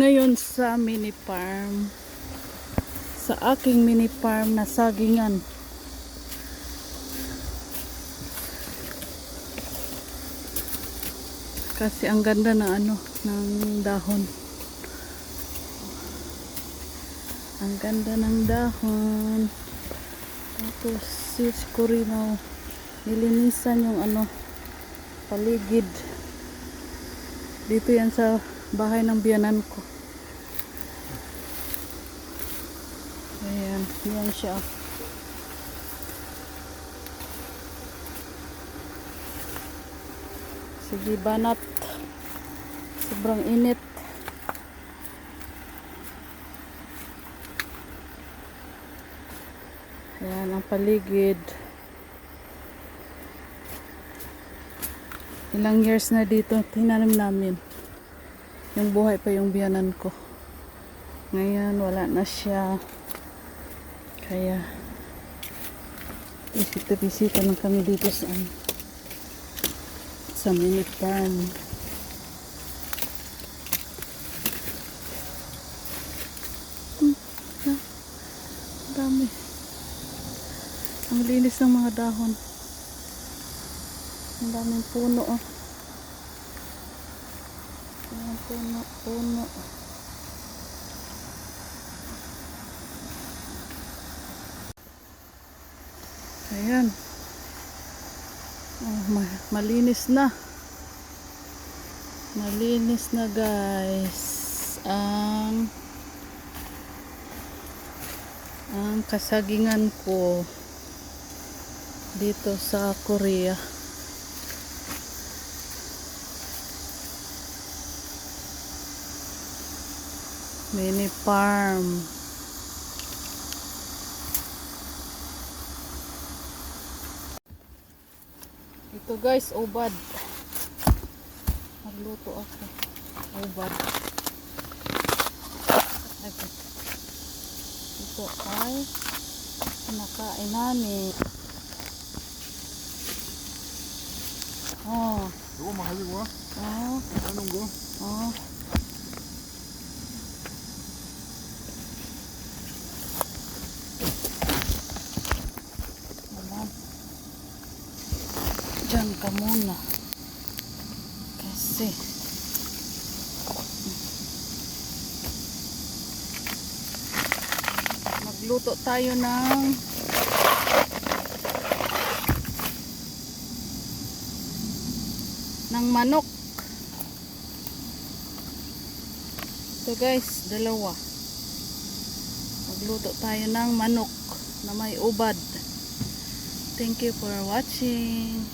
ngayon sa mini farm. Sa aking mini farm na sagingan. Kasi ang ganda ng ano, ng dahon. Ang ganda ng dahon. Tapos si Corino, nilinisan yung ano, paligid. Dito yan sa bahay ng biyanan ko. Ayan, yan siya. Sige, banat. Sobrang init. Ayan ang paligid. Ilang years na dito tinanim namin. Yung buhay pa yung biyanan ko. Ngayon wala na siya. Kaya bisita-bisita lang kami dito sa ano, sa mini farm. Hmm, ah, dami. Ang linis ng mga dahon. Ang daming puno oh. Ayan, puno, puno. Ayan. Oh, ma- malinis na. Malinis na guys. Ang ang kasagingan ko dito sa Korea. mini farm. Ito guys ubad. Magluto ako. Ubad. Ito, ito ay nakain namin. Oh. Oh mahal ko ah oh. Anong go? Oh. Diyan ka muna. Kasi magluto tayo ng ng manok. Ito guys, dalawa. Magluto tayo ng manok na may ubad. Thank you for watching.